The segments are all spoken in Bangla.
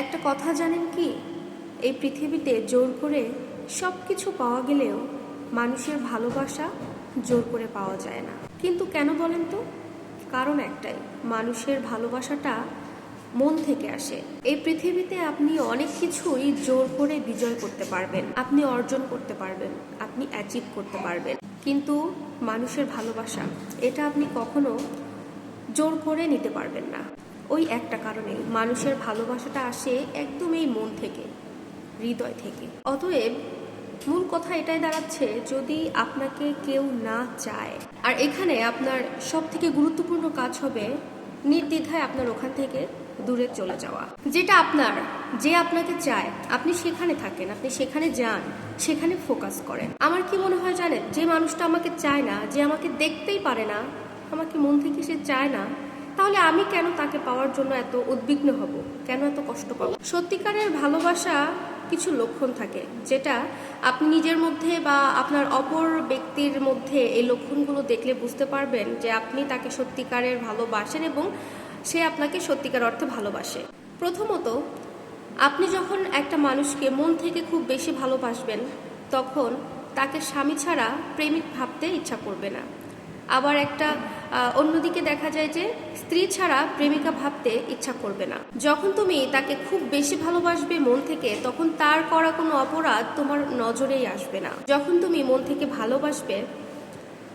একটা কথা জানেন কি? এই পৃথিবীতে জোর করে সব কিছু পাওয়া গেলেও মানুষের ভালোবাসা জোর করে পাওয়া যায় না। কিন্তু কেন বলেন তো? কারণ একটাই, মানুষের ভালোবাসাটা মন থেকে আসে। এই পৃথিবীতে আপনি অনেক কিছুই জোর করে বিজয় করতে পারবেন। আপনি অর্জন করতে পারবেন, আপনি অ্যাচিভ করতে পারবেন। কিন্তু মানুষের ভালোবাসা, এটা আপনি কখনো জোর করে নিতে পারবেন না। ওই একটা কারণে মানুষের ভালোবাসাটা আসে একদম এই মন থেকে, হৃদয় থেকে। অতএব মূল কথা এটাই দাঁড়াচ্ছে, যদি আপনাকে কেউ না চায়, আর এখানে আপনার সব থেকে গুরুত্বপূর্ণ কাজ হবে নির্দ্বিধায় আপনার ওখান থেকে দূরে চলে যাওয়া। যেটা আপনার, যে আপনাকে চায়, আপনি সেখানে থাকেন, আপনি সেখানে যান, সেখানে ফোকাস করেন। আমার কি মনে হয় জানেন, যে মানুষটা আমাকে চায় না, যে আমাকে দেখতেই পারে না, আমাকে মন থেকে সে চায় না তাহলে আমি কেন তাকে পাওয়ার জন্য এত উদ্বিগ্ন হব? কেন এত কষ্ট পাবো? সত্যিকারের ভালোবাসা কিছু লক্ষণ থাকে, যেটা আপনি নিজের মধ্যে বা আপনার অপর ব্যক্তির মধ্যে এই লক্ষণগুলো দেখলে বুঝতে পারবেন যে আপনি তাকে সত্যিকারের ভালোবাসেন এবং সে আপনাকে সত্যিকার অর্থে ভালোবাসে। প্রথমত, আপনি যখন একটা মানুষকে মন থেকে খুব বেশি ভালোবাসবেন, তখন তাকে স্বামী ছাড়া প্রেমিক ভাবতে ইচ্ছা করবে না। আবার একটা অন্যদিকে দেখা যায় যে স্ত্রী ছাড়া প্রেমিকা ভাবতে ইচ্ছা করবে না। যখন তুমি তাকে খুব বেশি ভালোবাসবে মন থেকে, তখন তার করা কোনো অপরাধ তোমার নজরেই আসবে না। যখন তুমি মন থেকে ভালোবাসবে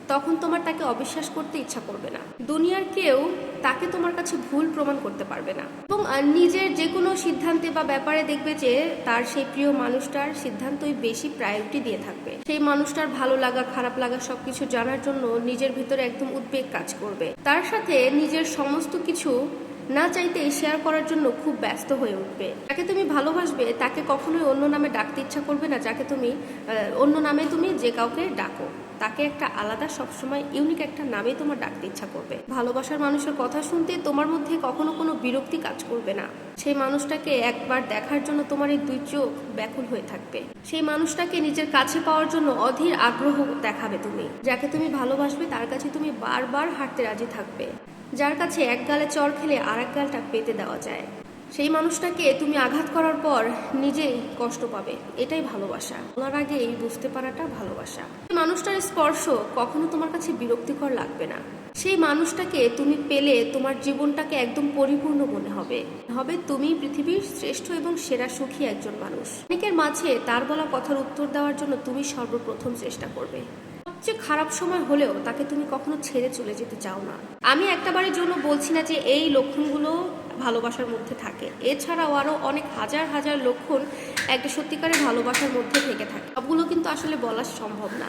তখন তোমার তাকে অবিশ্বাস করতে ইচ্ছা করবে না। দুনিয়ার কেউ তাকে তোমার কাছে ভুল প্রমাণ করতে পারবে না। এবং নিজের যে কোনো সিদ্ধান্তে বা ব্যাপারে দেখবে যে তার সেই প্রিয় মানুষটার সিদ্ধান্তই বেশি প্রায়োরিটি দিয়ে থাকবে। সেই মানুষটার ভালো লাগা, খারাপ লাগা সবকিছু জানার জন্য নিজের ভিতরে একদম উদ্বেগ কাজ করবে। তার সাথে নিজের সমস্ত কিছু না চাইতে শেয়ার করার জন্য খুব ব্যস্ত হয়ে উঠবে। যাকে তুমি ভালোবাসবে, তাকে কখনোই অন্য নামে ডাকতে ইচ্ছা করবে না। যাকে তুমি অন্য নামে তুমি যে কাউকে ডাকো, তাকে একটা আলাদা, সবসময় ইউনিক একটা নামে তোমার ডাকতে ইচ্ছা করবে। ভালোবাসার মানুষের কথা শুনতে তোমার মধ্যে কখনো কোনো বিরক্তি কাজ করবে না। সেই মানুষটাকে একবার দেখার জন্য তোমার এই দুই চোখ ব্যাকুল হয়ে থাকবে। সেই মানুষটাকে নিজের কাছে পাওয়ার জন্য অধীর আগ্রহ দেখাবে তুমি। যাকে তুমি ভালোবাসবে, তার কাছে তুমি বারবার হাঁটতে রাজি থাকবে। যার কাছে এক গালে চর খেলে আর এক গালটা পেতে দেওয়া যায়। সেই মানুষটাকে তুমি আঘাত করার পর নিজেই কষ্ট পাবে। এটাই ভালোবাসা। বলার আগে এই বুঝতে পারাটা ভালোবাসা। মানুষটার স্পর্শ কখনো তোমার কাছে বিরক্তিকর লাগবে না। সেই মানুষটাকে তুমি পেলে তোমার জীবনটাকে একদম পরিপূর্ণ মনে হবে। হবে তুমি পৃথিবীর শ্রেষ্ঠ এবং সেরা সুখী একজন মানুষ। অনেকের মাঝে তার বলা কথার উত্তর দেওয়ার জন্য তুমি সর্বপ্রথম চেষ্টা করবে। সবচেয়ে খারাপ সময় হলেও তাকে তুমি কখনো ছেড়ে চলে যেতে চাও না। আমি একটাবারের জন্য বলছি না যে এই লক্ষণগুলো ভালোবাসার মধ্যে থাকে। এছাড়াও আরও অনেক হাজার হাজার লক্ষণ একটা সত্যিকারের ভালোবাসার মধ্যে থেকে থাকে। সবগুলো কিন্তু আসলে বলা সম্ভব না।